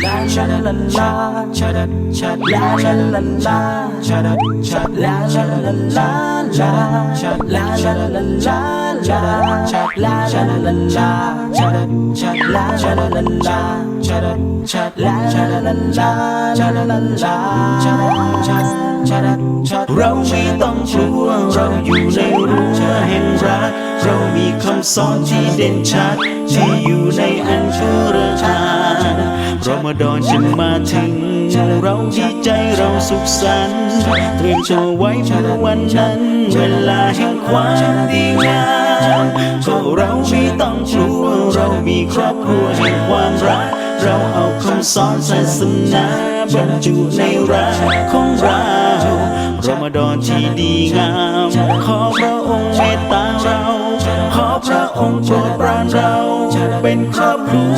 La la la la เราไม่ต้องกลัวเราอยู่ในรั้วแห่งรักเรามีคำสอนที่เด่นชัด ที่อยู่ในอันกุรอานรอมฎอนจึงมาถึง เราดีใจเราสุขสันต์เตรียมตัวไว้เพื่อวันนั้น เวลาแห่งความดีงามก็เราไม่ต้องกลัวเรามีครอบครัวแห่งความรัก เราเอาคำสอนศาสนาบรรจุในรักของเรา รอมฎอนที่ดีงาม ขอพระองค์เมตตาเรา ขอพระองค์โปรดปรานเรา เป็นครอบครัว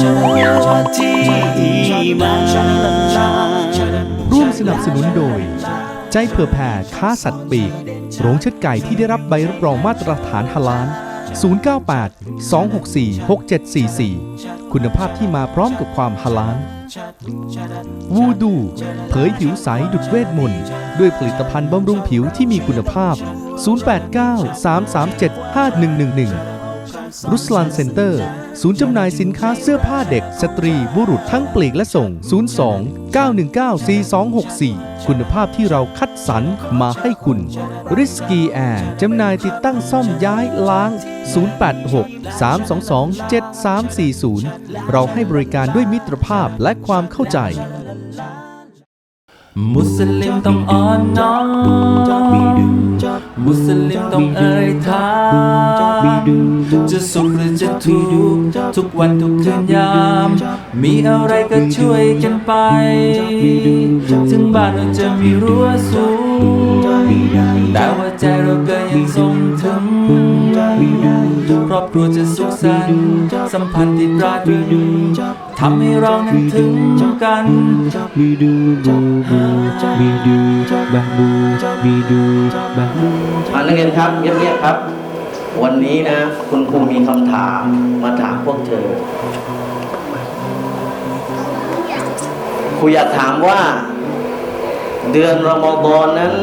ที่อีมานร่วมสนับสนุนโดย ใจเผื่อแผ่ค้าสัตว์ปีกโรงเชือดไก่ที่ได้รับใบรับรองมาตรฐานฮาลาล 098 264 6744 คุณภาพที่มาพร้อมกับความฮาลาลวูดูเผยผิวใสดุดเวทมนต์ด้วยผลิตภัณฑ์บำรุงผิวที่มีคุณภาพ 089 337 5111 รุสลันเซ็นเตอร์ ศูนย์จำหน่ายสินค้าเสื้อผ้าเด็ก สตรี บุรุษทั้งปลีกและส่ง 02 919 4264 คุณภาพที่เราคัดสรรมาให้คุณ ริสกีแอร์จำหน่ายติดตั้งซ่อมย้ายล้าง 086 322 7340 เราให้บริการด้วยมิตรภาพและความเข้าใจมุสลิมต้องอ่อนน้อมมุสลิมต้องเอ่ยทาม จะสุขหรือจะทุกข์ทุกวันทุกคืนยาม มีอะไรก็ช่วยกันไป ถึงบ้านเราจะมีรั้วสูง แต่ว่าใจเราก็ยังทรงถึงครอบครัวจะสุขสันต์สัมพันธ์ที่ราบรื่นทำให้เรานั้นถึงกันมานักเรียนครับเงียบๆครับ วันนี้นะ คุณครูมีคำถามมาถามพวกเธอ ครูอยากถามว่า เดือนรอมฎอนนั้น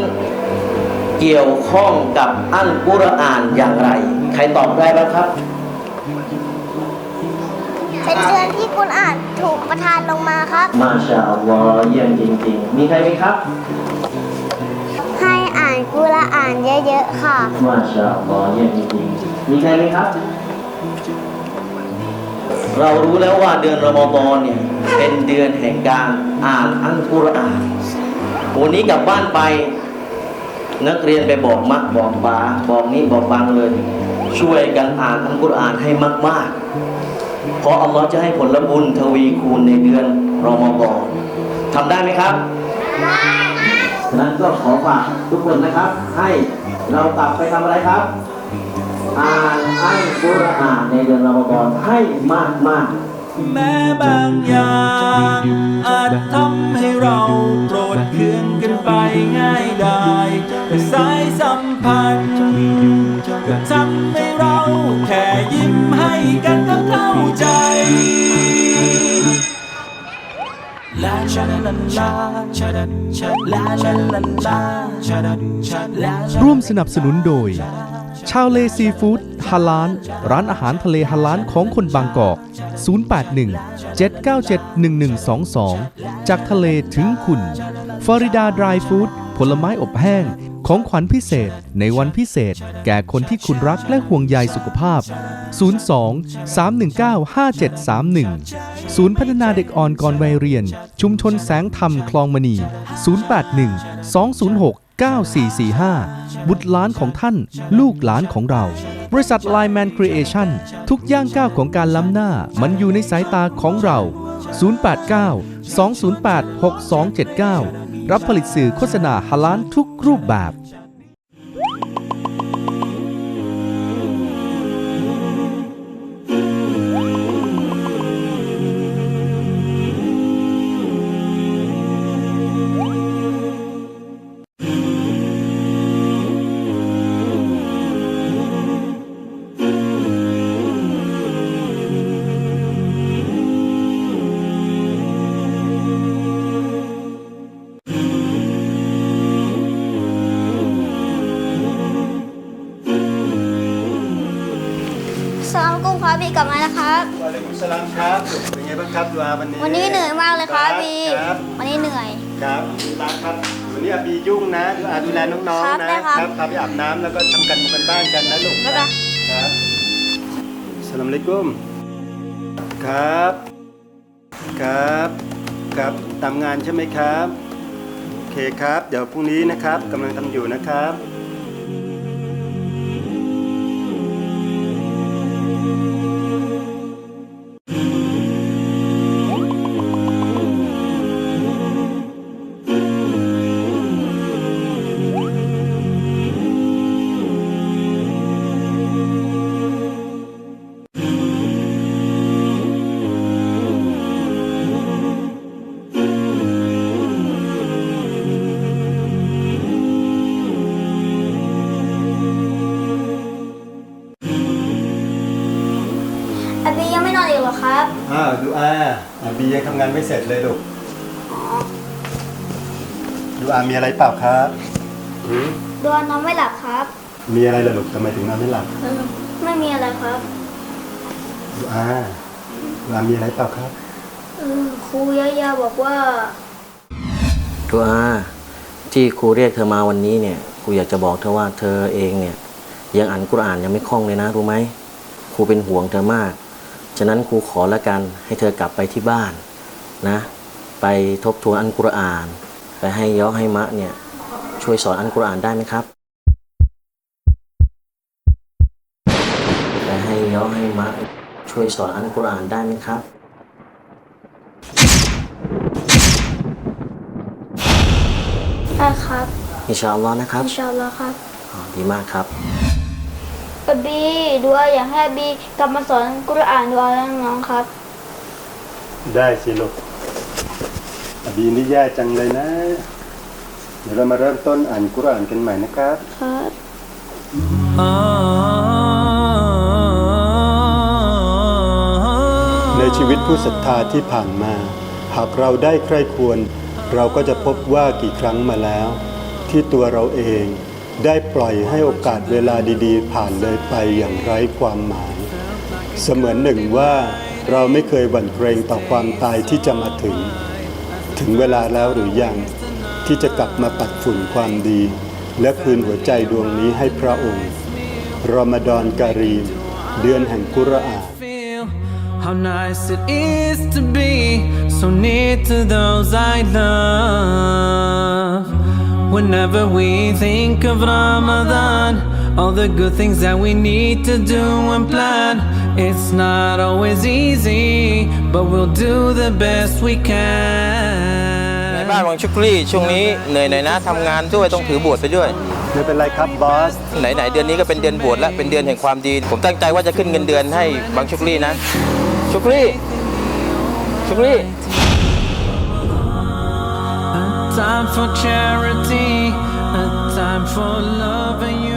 เกี่ยวข้องกับอัลกุรอานอย่างไร ใครตอบได้บ้างครับ เป็นเดือนที่คุณอ่านถูกประทานลงมาครับ มาชาอัลลอฮ์เยี่ยมจริง ๆ มีใครไหมครับให้ อ่านกุรอานเยอะๆ ค่ะมาชาอัลลอฮ์เยี่ยมจริงๆมีใครไหมครับ เรารู้แล้วว่าเดือนรอมฎอนเนี่ยเป็นเดือนแห่งการอ่านอัลกุรอานวันนี้กลับบ้านไป นักเรียนไปบอกมักบอกบาบอกนี้บอกบางเลย ช่วยกันอ่านอัลกุรอานให้มากๆ เพราะอัลลอฮ์จะให้ผลบุญทวีคูณในเดือนรอมฎอนทำได้ไหมครับฉะ นั้นก็ขอฝากทุกคนนะครับ ให้เรากลับไปทำอะไรครับ อ่านอัลกุรอานในเดือนรอมฎอนให้มากมากแม้บางอย่างอาจทำให้เราโกรธเคืองกันไปง่ายได้แต่สายสัมพันธ์ก็ทำให้เราแค่ยิ้มให้กันก็ ร่วมสนับสนุนโดย ชาวเลซีฟู้ดฮาลาน ร้านอาหารทะเลฮาลานของคนบางกอก 081 797 1122 จากทะเลถึงคุณฟอริดาดรายฟู้ดผลไม้อบแห้ง ของขวัญพิเศษในวันพิเศษ แก่คนที่คุณรักและห่วงใยสุขภาพ 02 319 5731 ศูนย์พัฒนาเด็กอ่อนก่อนวัยเรียน ชุมชนแสงธรรมคลองมณี 081 206 9445 บุตรหลานของท่าน ลูกหลานของเรา บริษัท Line Man Creation ทุกย่างก้าวของการล้ำหน้า มันอยู่ในสายตาของเรา 089 208 6279 รับผลิตสื่อโฆษณาฮาลานทุกรูปแบบ บีกลับมาแล้วครับวะอะลัยกุมสลามครับเป็นไงบ้างครับดูอาวันนี้วันนี้เหนื่อยมากเลยครับบีครับวันนี้เหนื่อยครับรักครับวันนี้อาบียุ่งนะดูอาดูแลน้องครับๆนะได้ครับพาไปอาบน้ำแล้วก็ทำกันบ้านบ้านกันนะลูกบ๊ายบายครับสลามอะลัยกุมครับ ครับครับตามงานใช่ไหมครับโอเคครับ เดี๋ยวพรุ่งนี้นะครับกำลังทำอยู่นะครับ อ้าวดูอาอาบียังทำงานไม่เสร็จเลยลูกดูอามีอะไรเปล่าครับหืมดวนนอนไม่หลับครับ มีอะไรล่ะลูกทำไมถึงนอนไม่หลับเออไม่มีอะไรครับดูอาดูอามีอะไรเปล่าครับ เออครูยายาบอกว่า ตัวอาที่ครูเรียกเธอมาวันนี้เนี่ยครูอยากจะบอกเธอว่าเธอเองเนี่ยยังอ่านกุรอานยังไม่คล่องเลยนะรู้ไหมครูเป็นห่วงเธอมาก ฉะนั้นครูขอละกันให้เธอกลับไปที่บ้านนะไปทบทวนอันกุรอาน ไปให้ยอให้มะเนี่ยช่วยสอนอันกุรอานได้ไหมครับไปให้ยอให้มะช่วยสอนอันกุรอานได้ไหมครับได้ครับอินชาอัลลอฮ์นะครับอินชาอัลลอฮ์ครับอ๋อดีมากครับอา บีดูอาอยากให้อาบีกลับมาสอนกุรอานดูอาให้น้องๆครับ ได้สิลูกอาบีนี่แย่จังเลยนะ เดี๋ยวเรามาเริ่มต้นอ่านกุรอานกันใหม่นะครับ ครับ ในชีวิตผู้ศรัทธาที่ผ่านมา หากเราได้ใคร่ควร เราก็จะพบว่ากี่ครั้งมาแล้ว ที่ตัวเราเอง ได้ปล่อยให้โอกาสเวลาดีๆ ผ่านเลยไปอย่างไร้ความหมาย เสมือนหนึ่งว่าเราไม่เคยหวั่นเกรงต่อความตายที่จะมาถึง ถึงเวลาแล้วหรือยังที่จะกลับมาปัดฝุ่นความดี และคืนหัวใจดวงนี้ให้พระองค์รอมฎอนการีมเดือนแห่งกุรอาน how nice it is to be so near to those I love. Whenever we think of Ramadan, all the good things that we need to do and plan. It's not always easy, but we'll do the best we ใน can. บ้านวังชุกรี่ช่วงนี้เหนื่อยหน่อยนะทำงานด้วยต้องถือบวชไปด้วย ไม่เป็นไรครับบอส ไหนๆเดือนนี้ก็เป็นเดือนบวชและเป็นเดือนแห่งความดี ผมตั้งใจว่าจะขึ้นเงินเดือนให้บางชุกรี่นะ ชุกรี่ ชุกรี่ A time for charity, a time for love and